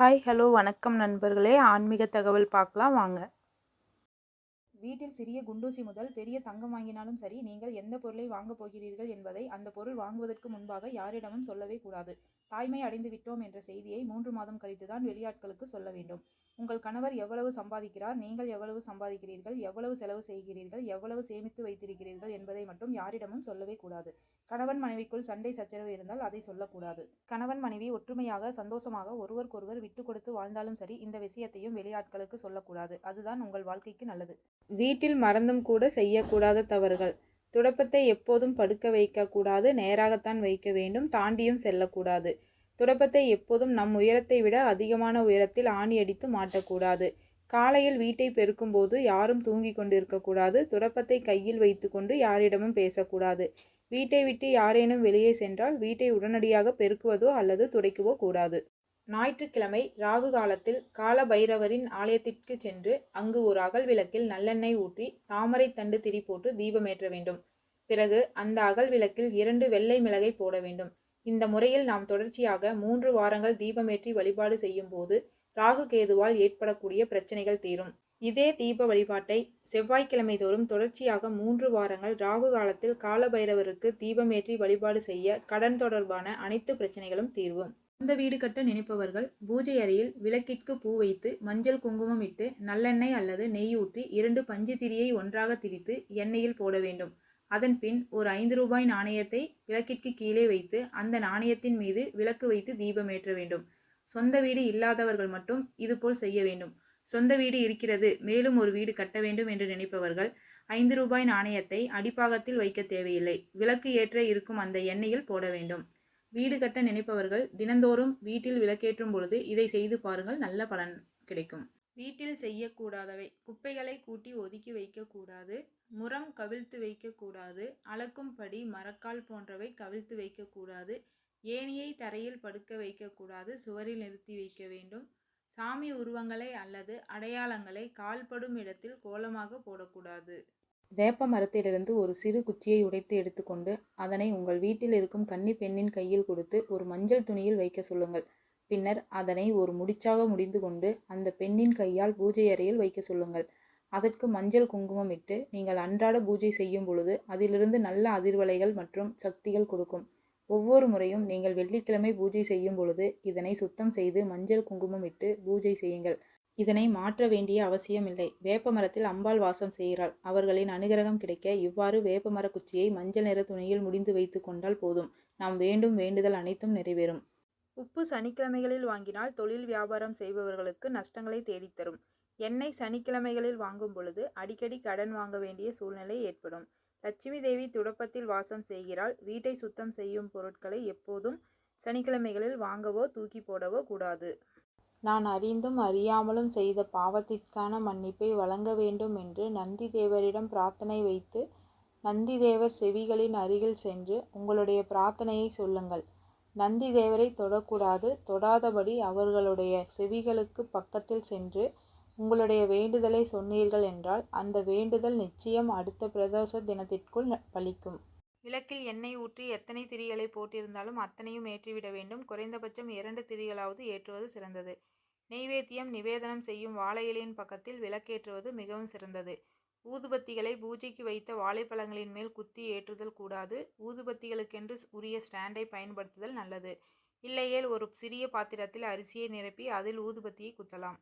Hi hello வணக்கம் நண்பர்களே. ஆன்மீக தகவல் பார்க்கலாம் வாங்க. வீட்டில் சிறிய குண்டூசி முதல் பெரிய தங்கம் வாங்கினாலும் சரி நீங்கள் எந்த பொருளை வாங்கப் போகிறீர்கள் என்பதை அந்த பொருள் வாங்குவதற்கு முன்பாக யாரிடமும் சொல்லவே கூடாது. தாய்மை அடைந்து விட்டோம் என்ற செய்தியை மூன்று மாதம் கழித்துதான் வெளியாட்களுக்கு சொல்ல வேண்டும். உங்கள் கணவர் எவ்வளவு சம்பாதிக்கிறார் நீங்கள் எவ்வளவு சம்பாதிக்கிறீர்கள் எவ்வளவு செலவு செய்கிறீர்கள் எவ்வளவு சேமித்து வைத்திருக்கிறீர்கள் என்பதை மட்டும் யாரிடமும் சொல்லவே கூடாது. கணவன் மனைவிக்குள் சண்டை சச்சரவு இருந்தால் அதை சொல்லக்கூடாது. கணவன் மனைவி ஒற்றுமையாக சந்தோஷமாக ஒருவருக்கொருவர் விட்டு கொடுத்து வாழ்ந்தாலும் சரி இந்த விஷயத்தையும் வெளியாட்களுக்கு சொல்லக்கூடாது. அதுதான் உங்கள் வாழ்க்கைக்கு நல்லது. வீட்டில் மறந்தும் கூட செய்யக்கூடாத தவறுகள். துடப்பத்தை எப்போதும் படுக்க வைக்கக்கூடாது நேராகத்தான் வைக்க வேண்டும் தாண்டியும் செல்லக்கூடாது. துடப்பத்தை எப்போதும் நம் உயரத்தை விட அதிகமான உயரத்தில் ஆணி அடித்து மாட்டக்கூடாது. காலையில் வீட்டை பெருக்கும்போது யாரும் தூங்கி கொண்டிருக்கக்கூடாது துடப்பத்தை கையில் வைத்துக்கொண்டு யாரிடமும் பேசக்கூடாது. வீட்டை விட்டு யாரேனும் வெளியே சென்றால் வீட்டை உடனடியாக பெருக்குவதோ அல்லது துடைக்கவோ கூடாது. ஞாயிற்றுக்கிழமை ராகு காலத்தில் கால பைரவரின் ஆலயத்திற்கு சென்று அங்கு ஒரு அகல் விளக்கில் நல்லெண்ணெய் ஊற்றி தாமரை தண்டு திரி போட்டு தீபமேற்ற வேண்டும். பிறகு அந்த அகல் விளக்கில் இரண்டு வெள்ளை மிளகை போட வேண்டும். இந்த முறையில் நாம் தொடர்ச்சியாக மூன்று வாரங்கள் தீபமேற்றி வழிபாடு செய்யும் போது ராகு கேதுவால் ஏற்படக்கூடிய பிரச்சனைகள் தீரும். இதே தீப வழிபாட்டை செவ்வாய்க்கிழமை தோறும் தொடர்ச்சியாக மூன்று வாரங்கள் ராகு காலத்தில் காலபைரவருக்கு தீபமேற்றி வழிபாடு செய்ய கடன் தொடர்பான அனைத்து பிரச்சனைகளும் தீர்வும். சொந்த வீடு கட்ட நினைப்பவர்கள் பூஜை அறையில் விளக்கிற்கு பூ வைத்து மஞ்சள் குங்குமம் இட்டு நல்லெண்ணெய் அல்லது நெய் ஊற்றி இரண்டு பஞ்சு திரியை ஒன்றாக திரித்து எண்ணெயில் போட வேண்டும். அதன் பின் ஒரு ஐந்து ரூபாய் நாணயத்தை விளக்கிற்கு கீழே வைத்து அந்த நாணயத்தின் மீது விளக்கு வைத்து தீபம் ஏற்ற வேண்டும். சொந்த வீடு இல்லாதவர்கள் மட்டும் இதுபோல் செய்ய வேண்டும். சொந்த வீடு இருக்கிறது மேலும் ஒரு வீடு கட்ட வேண்டும் என்று நினைப்பவர்கள் ஐந்து ரூபாய் நாணயத்தை அடிப்பாகத்தில் வைக்க தேவையில்லை. விளக்கு ஏற்ற இருக்கும் அந்த எண்ணெயில் போட வேண்டும். வீடு கட்ட நினைப்பவர்கள் தினந்தோறும் வீட்டில் விளக்கேற்றும் பொழுது இதை செய்து பாருங்கள் நல்ல பலன் கிடைக்கும். வீட்டில் செய்யக்கூடாதவை. குப்பைகளை கூட்டி ஒதுக்கி வைக்கக்கூடாது. முறம் கவிழ்த்து வைக்கக்கூடாது. அளக்கும்படி மரக்கால் போன்றவை கவிழ்த்து வைக்கக்கூடாது. ஏணியை தரையில் படுக்க வைக்கக்கூடாது. சுவரில் நிறுத்தி வைக்க வேண்டும். சாமி உருவங்களை அல்லது அடையாளங்களை கால்படும் இடத்தில் கோலமாக போடக்கூடாது. வேப்ப மரத்திலிருந்து ஒரு சிறு குச்சியை உடைத்து எடுத்துக்கொண்டு அதனை உங்கள் வீட்டில் இருக்கும் கன்னி பெண்ணின் கையில் கொடுத்து ஒரு மஞ்சள் துணியில் வைக்க சொல்லுங்கள். பின்னர் அதனை ஒரு முடிச்சாக முடிந்து கொண்டு அந்த பெண்ணின் கையால் பூஜை அறையில் வைக்க சொல்லுங்கள். அதற்கு மஞ்சள் குங்குமம் இட்டு நீங்கள் அன்றாட பூஜை செய்யும் பொழுது அதிலிருந்து நல்ல அதிர்வலைகள் மற்றும் சக்திகள் கொடுக்கும். ஒவ்வொரு முறையும் நீங்கள் வெள்ளிக்கிழமை பூஜை செய்யும் பொழுது இதனை சுத்தம் செய்து மஞ்சள் குங்குமம் இட்டு பூஜை செய்யுங்கள். இதனை மாற்ற வேண்டிய அவசியமில்லை வேப்ப மரத்தில் அம்பாள் வாசம் செய்கிறாள். அவர்களின் அனுகிரகம் கிடைக்க இவ்வாறு வேப்ப மர குச்சியை மஞ்சள் நிற துணியில் முடிந்து வைத்து கொண்டால் போதும். நாம் வேண்டும் வேண்டுதல் அனைத்தும் நிறைவேறும். உப்பு சனிக்கிழமைகளில் வாங்கினால் தொழில் வியாபாரம் செய்பவர்களுக்கு நஷ்டங்களை தேடித்தரும். எண்ணெய் சனிக்கிழமைகளில் வாங்கும் பொழுது அடிக்கடி கடன் வாங்க வேண்டிய சூழ்நிலை ஏற்படும். லட்சுமி தேவி துடப்பத்தில் வாசம் செய்கிறாள். வீட்டை சுத்தம் செய்யும் பொருட்களை எப்போதும் சனிக்கிழமைகளில் வாங்கவோ தூக்கி போடவோ கூடாது. நான் அறிந்தும் அறியாமலும் செய்த பாவத்திற்கான மன்னிப்பை வழங்க வேண்டும் என்று நந்தி தேவரிடம் பிரார்த்தனை வைத்து நந்தி தேவர் செவிகளின் அருகில் சென்று உங்களுடைய பிரார்த்தனையை சொல்லுங்கள். நந்தி தேவரை தொடக்கூடாது. தொடாதபடி அவர்களுடைய செவிகளுக்கு பக்கத்தில் சென்று உங்களுடைய வேண்டுதலை சொன்னீர்கள் என்றால் அந்த வேண்டுதல் நிச்சயம் அடுத்த பிரதோஷ தினத்திற்குள் பலிக்கும். விளக்கில் எண்ணெய் ஊற்றி எத்தனை திரிகளை போட்டிருந்தாலும் அத்தனையும் ஏற்றிவிட வேண்டும். குறைந்தபட்சம் இரண்டு திரிகளாவது ஏற்றுவது சிறந்தது. நெய்வேத்தியம் நிவேதனம் செய்யும் வாழை இலையின் பக்கத்தில் விளக்கேற்றுவது மிகவும் சிறந்தது. ஊதுபத்திகளை பூஜைக்கு வைத்த வாழைப்பழங்களின் மேல் குத்தி ஏற்றுதல் கூடாது. ஊதுபத்திகளுக்கென்று உரிய ஸ்டாண்டை பயன்படுத்துதல் நல்லது. இல்லையேல் ஒரு சிறிய பாத்திரத்தில் அரிசியை நிரப்பி அதில் ஊதுபத்தியை குத்தலாம்.